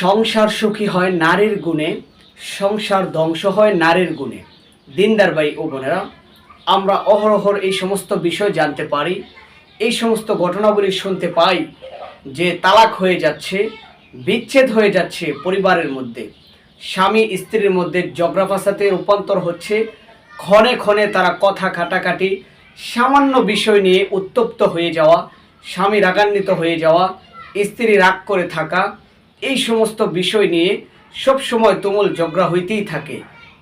সংসার সুখী হয় নারীর গুণে, সংসার ধ্বংস হয় নারীর গুণে। দিনদার ভাই ও বোনেরা, আমরা অহরহর এই সমস্ত বিষয় জানতে পারি, এই সমস্ত ঘটনাগুলি শুনতে পাই যে তালাক হয়ে যাচ্ছে, বিচ্ছেদ হয়ে যাচ্ছে পরিবারের মধ্যে। স্বামী স্ত্রীর মধ্যে জগ্রাফাসাতে রূপান্তর হচ্ছে, ক্ষণে ক্ষণে তারা কথা কাটাকাটি, সামান্য বিষয় নিয়ে উত্তপ্ত হয়ে যাওয়া, স্বামী রাগান্বিত হয়ে যাওয়া, স্ত্রী রাগ করে থাকা এই সমস্ত বিষয় নিয়ে সব সময় তুমুল ঝগড়া হইতেই থাকে।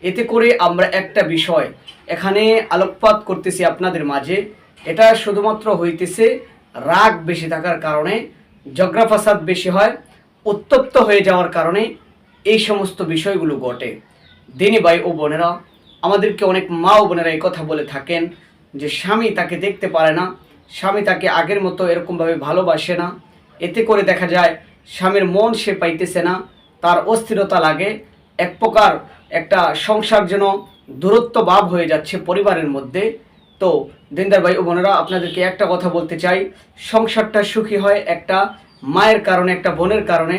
এতে করে আমরা একটা বিষয় এখানে আলোকপাত করতেছি আপনাদের মাঝে। এটা শুধুমাত্র হইতেছে রাগ বেশি থাকার কারণে, ঝগড়া ফাসাদ বেশি হয়, উত্তপ্ত হয়ে যাওয়ার কারণে এই সমস্ত বিষয়গুলো ঘটে। দিনী ভাই ও বোনেরা, আমাদেরকে অনেক মা ও বোনেরা এই কথা বলে থাকেন যে স্বামী তাকে দেখতে পারে না, স্বামী তাকে আগের মতো এরকমভাবে ভালোবাসে না। এতে করে দেখা যায় স্বামীর মন সে পাইতেছে না, তার অস্থিরতা লাগে, এক প্রকার একটা সংসার যেন দূরত্ব ভাব হয়ে যাচ্ছে পরিবারের মধ্যে। তো দিনদার ভাই ও বোনেরা, আপনাদেরকে একটা কথা বলতে চাই, সংসারটা সুখী হয় একটা মায়ের কারণে, একটা বোনের কারণে,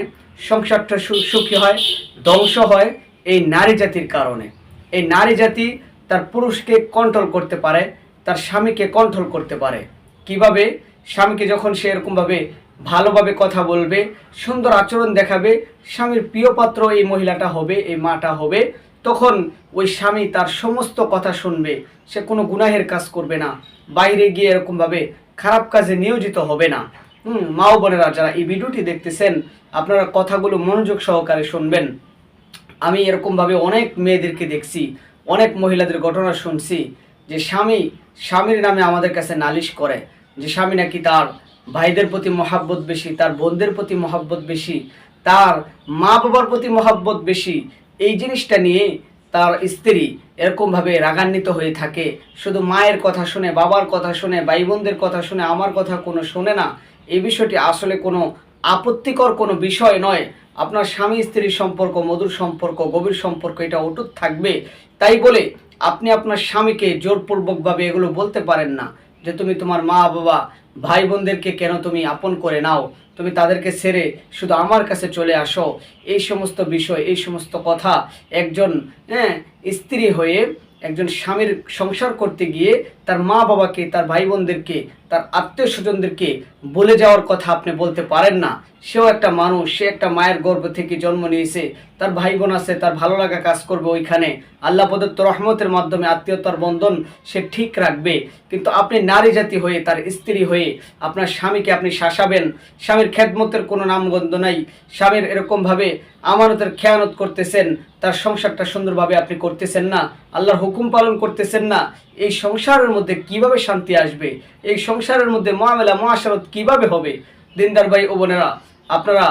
সংসারটা সুখী হয়, ধ্বংস হয় এই নারী জাতির কারণে। এই নারী জাতি তার পুরুষকে কন্ট্রোল করতে পারে, তার স্বামীকে কন্ট্রোল করতে পারে। কীভাবে? স্বামীকে যখন সে এরকমভাবে ভালোভাবে কথা বলবে, সুন্দর আচরণ দেখাবে, স্বামীর প্রিয় পাত্র এই মহিলাটা হবে, এই মাটা হবে, তখন ওই স্বামী তার সমস্ত কথা শুনবে, সে কোনো গুনাহের কাজ করবে না, বাইরে গিয়ে এরকমভাবে খারাপ কাজে নিয়োজিত হবে না। হুম, মা বোনেরা যারা এই ভিডিওটি দেখতেছেন, আপনারা কথাগুলো মনোযোগ সহকারে শুনবেন। আমি এরকমভাবে অনেক মেয়েদেরকে দেখছি, অনেক মহিলাদের ঘটনা শুনছি, যে স্বামী, স্বামীর নামে আমাদের কাছে নালিশ করে, যে স্বামী নাকি তার ভাইদের প্রতি মহাব্বত বেশি, তার বোনদের প্রতি মহাব্বত বেশি, তার মা বাবার প্রতি মহাব্বত বেশি, এই জিনিসটা নিয়ে তার স্ত্রী এরকমভাবে রাগান্বিত হয়ে থাকে। শুধু মায়ের কথা শুনে, বাবার কথা শুনে ভাই বোনদের কথা শুনে, আমার কথা কোনো শোনে না। এই বিষয়টি আসলে কোনো আপত্তিকর কোনো বিষয় নয়। আপনার স্বামী স্ত্রীর সম্পর্ক, মধুর সম্পর্ক, গভীর সম্পর্ক, এটা অটুট থাকবে। তাই বলে আপনি আপনার স্বামীকে জোরপূর্বকভাবে এগুলো বলতে পারেন না। যে তুমি তোমার মা, বাবা ভাই বোনদেরকে কেন তুমি আপন করে নাও? তুমি তাদেরকে সেরে শুধু আমার কাছে চলে আসো। এই সমস্ত বিষয়, এই সমস্ত কথা একজন হ্যাঁ স্ত্রী হয়ে একজন স্বামীর সংসার করতে গিয়ে তার মা বাবাকে, তার ভাই বোনদেরকে তার আত্মীয় স্বজনদেরকে বলে যাওয়ার কথা আপনি বলতে পারেন না। সেও একটা মানুষ, সে একটা মায়ের গর্ভ থেকে জন্ম নিয়েছে, তার ভাই বোন আছে, তার ভালো লাগা কাজ করবে ওইখানে। আল্লাহ প্রদত্ত রহমতের মাধ্যমে আত্মীয়তার বন্ধন সে ঠিক রাখবে। কিন্তু আপনি নারী জাতি হয়ে, তার স্ত্রী হয়ে, আপনার স্বামীকে আপনি শাসাবেন। স্বামীর খেদমতের কোনো নামগন্ধ নাই। স্বামীর এরকমভাবে আমানতের খেয়ানত করতেছেন, তার সংসারটা সুন্দরভাবে আপনি করতেছেন না। আল্লাহর হুকুম পালন করতেছেন না। এই সংসারের মধ্যে কীভাবে শান্তি আসবে? এই সংসারের মধ্যে মহামেলা মহাশরত কীভাবে হবে? দিনদার ভাই ও বোনেরা, আপনারা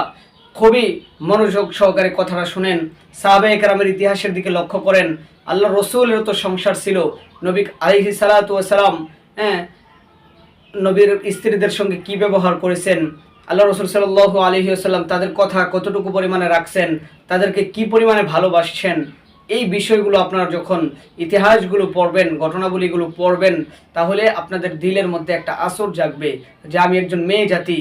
খুবই মনোযোগ সহকারে কথাটা শুনেন সাহাবে একরামের ইতিহাসের দিকে লক্ষ্য করেন। আল্লাহ রসুলের তো সংসার ছিল, নবী আলিহি সালাম হ্যাঁ নবীর স্ত্রীদের সঙ্গে কি ব্যবহার করেছেন? আল্লাহ রসুল সাল্লাহ আলহি আসাল্লাম তাদের কথা কতটুকু পরিমাণে রাখছেন? তাদেরকে কি পরিমাণে ভালোবাসছেন? এই বিষয়গুলো আপনারা যখন ইতিহাসগুলো পড়বেন, ঘটনাবলীগুলো পড়বেন, তাহলে আপনাদের দিলের মধ্যে একটা আসর জাগবে যে আমি একজন মেয়ে জাতি,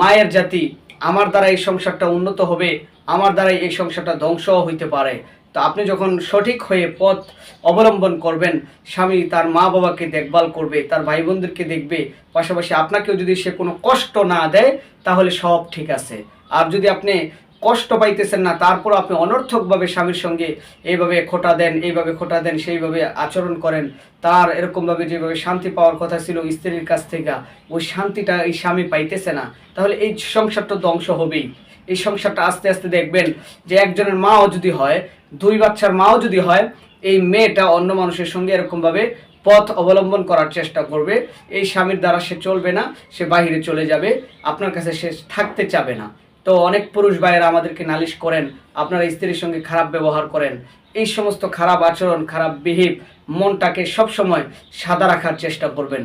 মায়ের জাতি, আমার দ্বারা এই সংসারটা উন্নত হবে, আমার দ্বারাই এই সংসারটা ধ্বংস হইতে পারে। তো আপনি যখন সঠিক হয়ে পথ অবলম্বন করবেন, স্বামী তার মা বাবাকে দেখভাল করবে, তার ভাই বোনদেরকে দেখবে, পাশাপাশি আপনাকেও যদি সে কোনো কষ্ট না দেয়, তাহলে সব ঠিক আছে। আর যদি আপনি কষ্ট পাইতেছেন না তারপর আপনি অনর্থকভাবে স্বামীর সঙ্গে এইভাবে খোটা দেন, এইভাবে খোটা দেন, সেইভাবে আচরণ করেন, তার এরকমভাবে যেভাবে শান্তি পাওয়ার কথা ছিল স্ত্রীর কাছ থেকে, ওই শান্তিটা এই স্বামী পাইতেছে না। তাহলে এই সংসারটা ধ্বংস হবেই। এই সংসারটা আস্তে আস্তে দেখবেন যে একজনের মাও যদি হয়, দুই বাচ্চার মাও যদি হয়, এই মেয়েটা অন্য মানুষের সঙ্গে এরকমভাবে পথ অবলম্বন করার চেষ্টা করবে। এই স্বামীর দ্বারা সে চলবে না, সে বাইরে চলে যাবে, আপনার কাছে সে থাকতে চাবে না। তো অনেক পুরুষ ভাইয়েরা আমাদেরকে নালিশ করেন, আপনারা স্ত্রীর সঙ্গে খারাপ ব্যবহার করেন। এই সমস্ত খারাপ আচরণ, খারাপ বিহেভ মনটাকে সবসময় সাদা রাখার চেষ্টা করবেন।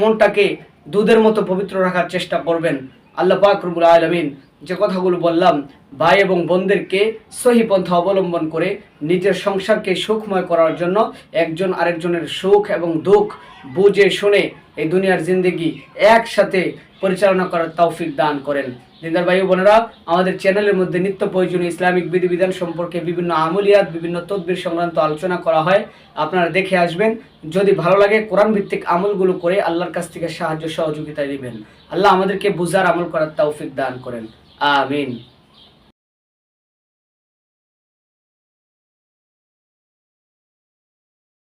মনটাকে দুধের মতো পবিত্র রাখার চেষ্টা করবেন। আল্লাহ পাকরুবুল আলমিন যে কথাগুলো বললাম, ভাই এবং বোনদেরকে সহি পন্থা অবলম্বন করে নিজের সংসারকে সুখময় করার জন্য একজন আরেকজনের সুখ এবং দুঃখ বুঝে শুনে এই দুনিয়ার জিন্দগি একসাথে পরিচালনা করার তৌফিক দান করেন। দিনদার ভাই বোনেরা, আমাদের চ্যানেলের মধ্যে নিত্য প্রয়োজনীয় ইসলামিক বিধিবিধান সম্পর্কে বিভিন্ন আমলিয়াত, বিভিন্ন তদবির সংক্রান্ত আলোচনা করা হয়। আপনারা দেখে আসবেন, যদি ভালো লাগে কোরআন ভিত্তিক আমলগুলো করে আল্লাহর কাছ থেকে সাহায্য সহযোগিতা নেবেন। আল্লাহ আমাদেরকে বুঝার আমল করার তৌফিক দান করেন। Amin.